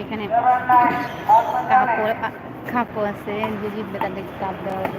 এখানে কাপড় কাপড় আছে যে জিতবে কাপ দেওয়া হবে।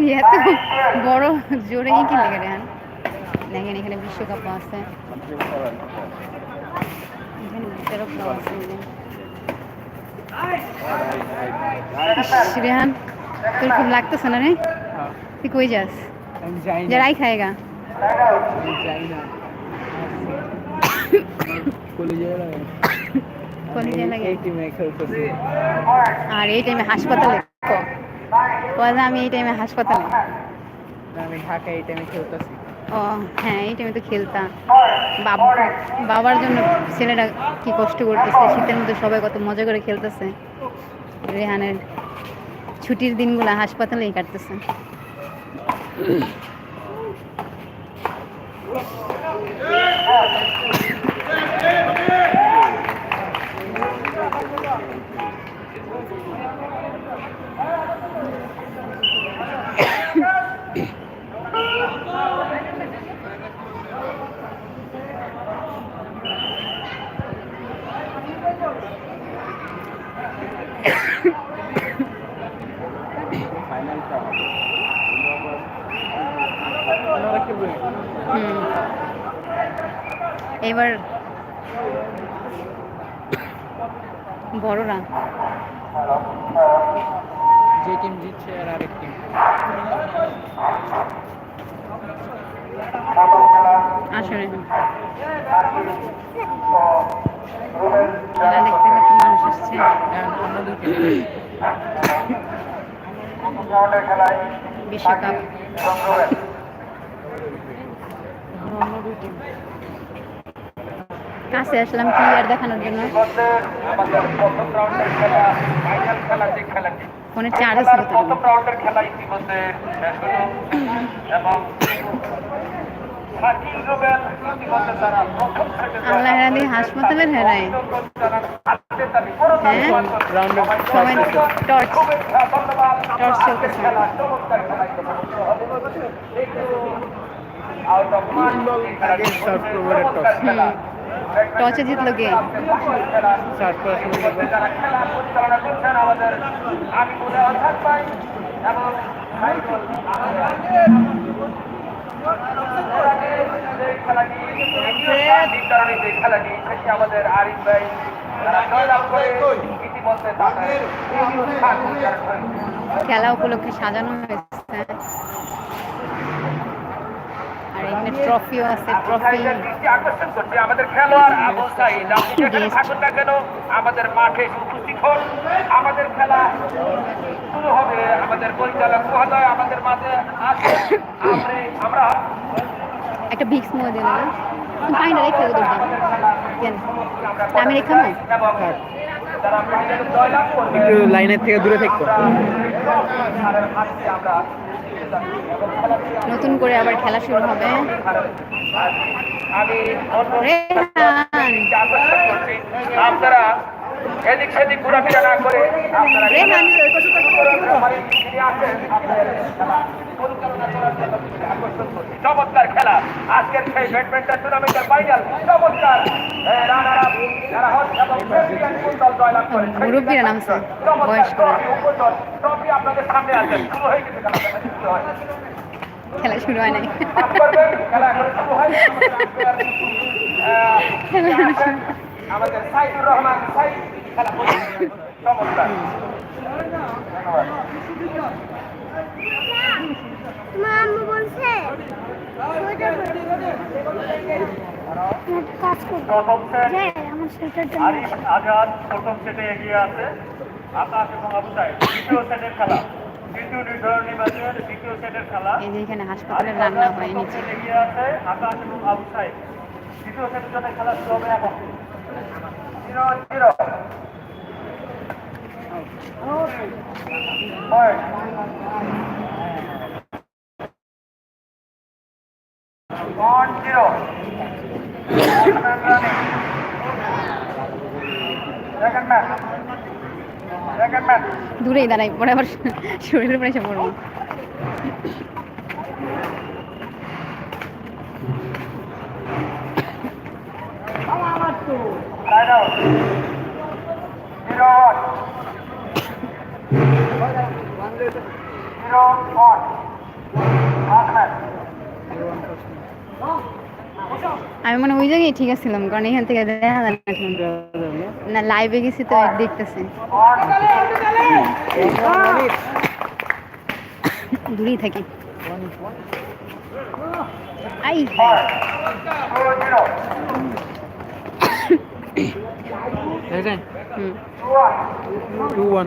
তুই এত বড় জোরে কি লেগে রেহান দেখেন এখানে বিশ্বকাপ আছে। রেহান তোর খুব লাগতেছে না রে? তুই কই যাস? যারাই খায়গা আর এই টাইমে হাসপাতালে না আমি এই টাইমে হাসপাতালে। আমি ঢাকা এই টাইমে খেলতেছি। ও হ্যাঁ এই টাইমে তো খেলতাম। বাবা বাবার জন্য ছেলেরা কি কষ্ট করতেছে শীতের মধ্যে সবাই কত মজা করে খেলতেছে। রেহানের ছুটির দিনগুলো হাসপাতালেই কাটতেছে। এবার বড়রা। যে টিম জিতছে আর আরেক টিম আসলে খেলা দেখতে দেখতে মানুষ আসছে। দুটি বিশ্বকাপ। অন্য দুই টিম কাছে আসলাম কি আর দেখানোর জন্য। আমাদের প্রথম রাউন্ডের খেলা ফাইনাল খেলা যে খেলাটি ফোনে চার্জ প্রথম রাউন্ডের খেলা ইতিমধ্যে শেষ হলো এবং থেকে আল্লাহ রাধে হাসপাতালের হেরায় হ্যাঁ? সবাই টর্চ টর্চ চলতেছে। আউট অফ আগে সার্ভ করবে টস টচে জিতলো কে? আমাদের খেলাটি আরিফ ভাই। খেলা উপলক্ষে সাজানো হয়েছে এখানে ট্রফিও আছে ট্রফি। আকর্ষণ করছে আমাদের খেলোয়াড় আবু সাইদ আপনি যেখানে থাকুন না কেন আমাদের মাঠে উপস্থিত হন আমাদের খেলা শুরু হবে আমাদের পরিচালক মহোদয় আমাদের মাঝে আছে আমরা একটা ভিক্স মুয়ে দিল না তুমি রেখে দেবো কেন? আমি রেখে না একটু লাইনের থেকে দূরে হাতকে আমরা নতুন করে আবার খেলা শুরু হবে। আপনারা এদিক সেদিক ঘোরাফেরা না করে আপনারা রেহান চমৎকার খেলা। আজকের সেই ব্যাডমিন্টন টুর্নামেন্টের ফাইনাল চমৎকার। যারা হন এবং চ্যাম্পিয়ন দল জয়লাভ করে মুরব্বীরা নামছে, চমৎকার ট্রফি, আপনাদের সামনে আছে। শুরু হয়ে গেছে খেলা শুরু হয় নাই। খেলা শুরু হয়। আমাদের সাইদুর রহমান সাইদ। খেলা চমৎকার। ধন্যবাদ। তোমার আম্মু বলছে সোয়েটার কাজ করতে প্রথম সেট যে আমার সোয়েটারটা আরিফ আজাদ প্রথম সেটে এগিয়ে আছে। আকাশ এবং দ্বিতীয় সেটের খেলা। দ্বিতীয় নির্ধারণী ম্যাচের দ্বিতীয় সেটের খেলা। এই যে এখানে হাসপাতালে রান্না হয় নিচে এগিয়ে আছে। আকাশ এবং আবু সাইদ দ্বিতীয় সেটের জন্য খেলা শুরু হবে এখন। Zero zero. One zero. Second match. Second match. দূরেই দাঁড়াই পরে আবার শরীরের উপরে এসে পড়ব Side out. Zero one. Zero one. Half match. আমি মনে ওই জায়গায় ঠিক আছিলাম কারণ এখান থেকে দেখা যায় না লাইভে গেছি তো দেখতেছি. দূরেই থাকি। আই হুম. টু ওয়ান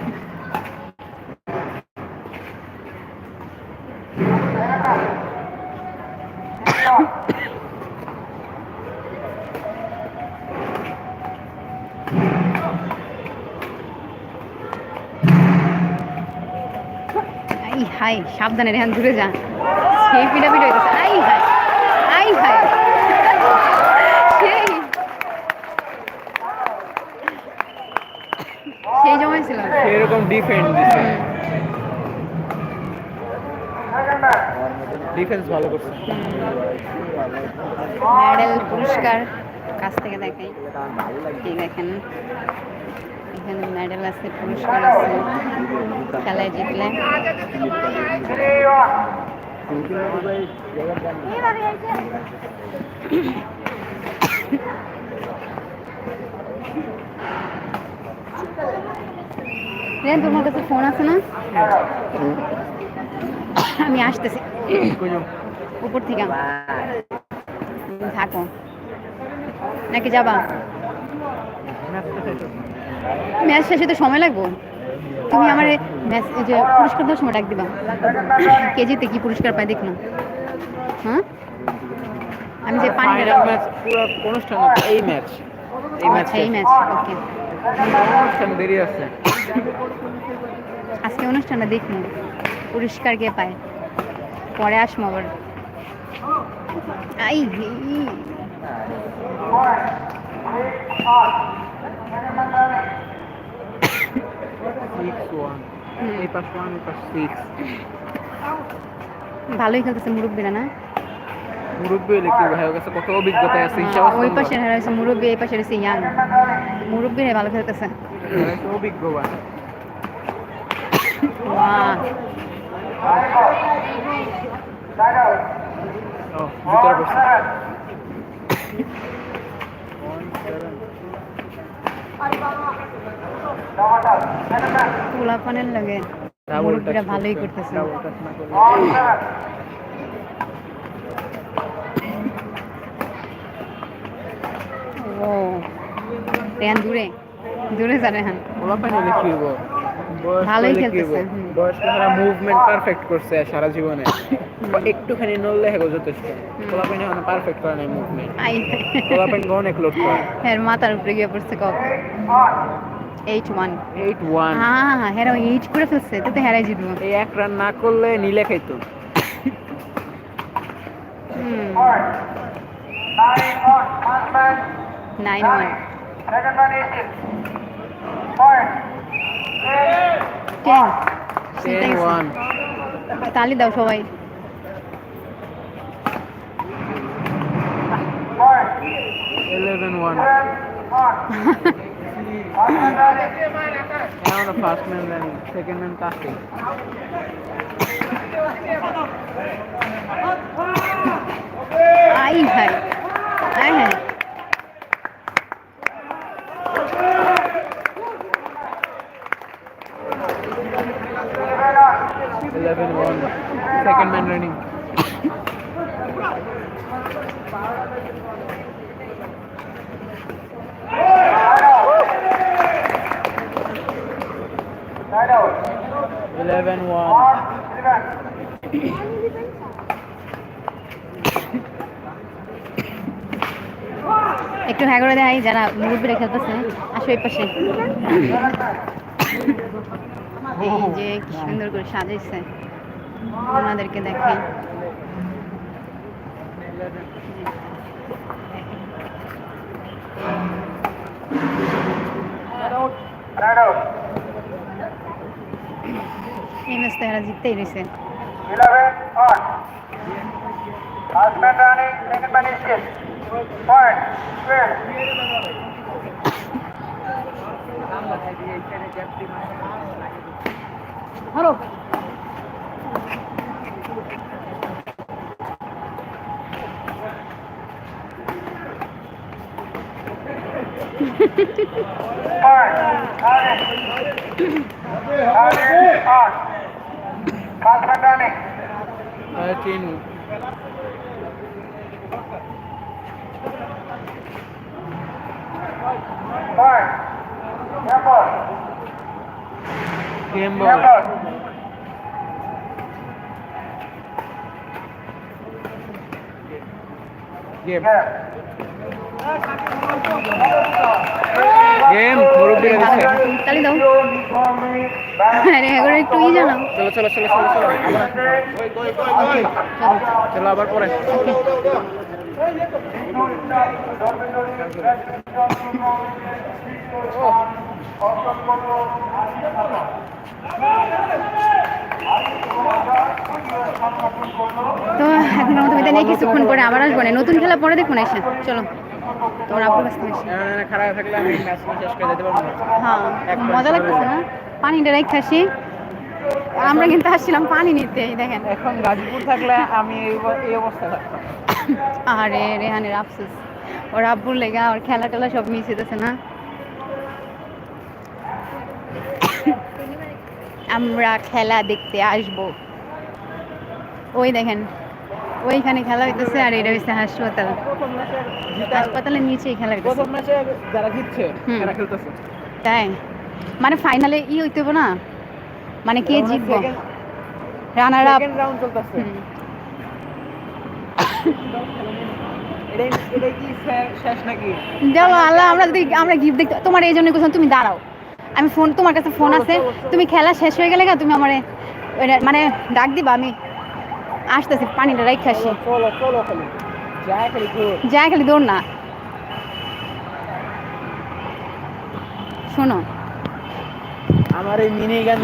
হাই সাবধানে রেহান দূরে যা। সেই পিটা পিটা হইতেছে। আই ভাই আই হাই সেই। সেই জমাই ছিল। এরকম ডিফেন্ড Second ডিফেন্স ভালো করছে। মেডেল পুরস্কার কাছ থেকে দেখাই। দেখেন। এখানে মেডেল আছে, পুরস্কার আছে, খেলায় জিতলে। রেহান তোমার কাছে ফোন আছে না? আমি আসতেছি। উপর থেকে। থাকো। নাকি যাবা? ম্যাচ শেষে তো সময় লাগবো। তুমি আমার ম্যাচ যে পুরস্কার দেওয়ার সময় ডাক দিবা। কেজিতে কি পুরস্কার পাই দেখলাম। হ্যাঁ? আমি যে পানি ম্যাচ পুরো অনুষ্ঠান এই ম্যাচ এই ম্যাচ আচ্ছা এই ম্যাচ ওকে অনুষ্ঠান দেরি আছে। আজকে অনুষ্ঠানটা দেখুন পুরস্কার কে পায়। পরে আসব আবার। আই। সিক্স ওয়ান এই পাশ ওয়ান এই পাশ সিক্স ভালোই খেলতেছে মুরব্বীরা না? মুরব্বী হলে কি কাছে কত অভিজ্ঞতা আছে হিসাব ওই পাশে রয়েছে মুরব্বী এই পাশে রয়েছে ইয়াং। মুরব্বীরা ভালো খেলতেছে। অভিজ্ঞবান. ভিতরে বসে seven. পোলা পানের লাগে মুরব্বীরা ভালোই করতেছে। ও রেহান দূরে দূরে যা রেহান পোলা পানি হলে কি হব ভালোই খেলতেছে, হব? হুম। বয়স্ক তারা মুভমেন্ট পারফেক্ট করছে সারা জীবনে একটুখানি নড়লে হেগো যথেষ্ট। পারফেক্ট করে নাই মুভমেন্ট আই। পোলা পানি অনেক লোড করে। হ্যাঁ মাথার উপরে গিয়ে পড়ছে কক এইট ওয়ান। Eight one. হ্যাঁ হ্যাঁ হেরা এইট করে ফেলছে তো হেরাই জিতবো। এই এক রান না করলে নিলে খাইতো। Nine one. Ten one. তালি দাও সবাই. Eleven one. Now the first man, then second casting. Aye, aye. Aye, aye. Eleven one. Second man running. 11 1 একটু হ্যাঁ করে দেয় যারা মুরব্বীরা খেলতেছে আসো এই পাশে। যে কি সুন্দর করে সাজাইছে। ওনাদেরকে দেখে Right out. এই ম্যাচ তো এরা জিততেই রয়েছে Eleven on. Last man running, second man Number. Game ball. Game. Game মুরব্বীরা দিচ্ছে তালি দাও আরে এগুলো একটু ই জানাও। চলো চলো চলো চলো চলো। চলো আবার পরে। তো এখন আমাদের বিদায় নিয়ে কিছুক্ষণ পরে আবার আসব না। নতুন খেলা পরে দেখুন এসে। চলো তোমার আপুর কাছ খারাপ থাকলে আমি ম্যাচ শেষ করে দিতে পারব হ্যাঁ মজা লাগতেছে না? পানিটা রেখে আসি। আমরা কিন্তু আসছিলাম পানি নিতে দেখেন। এখন গাজীপুর থাকলে আমি এই অব- অবস্থা থাকতাম। আরে রেহানের আফসোস। ওর আব্বুর লেগা ওর খেলা টেলা সব মিস হইতেছে না। আমরা খেলা দেখতে আসব। ওই দেখেন ওইখানে খেলা হইতেছে আর এটা হচ্ছে হাসপাতাল। হাসপাতালের নিচেই খেলা হইতেছে। যারা জিতছে তাই? মানে ফাইনালে ই হইতে হবে না? মানে কে জিতবো? রানার আপ আল্লাহ আমরা যদি আমরা গিফট দেখতে তোমার এই জন্য কোথাও তুমি দাঁড়াও। আমি ফোন তোমার কাছে ফোন আছে। তুমি খেলা শেষ হয়ে গেলে তুমি আমারে মানে ডাক দিবা আমি আসতেছি পানিটা রাইখে আসি। খালি দৌড় না। শোনো আমার এই মিনি গান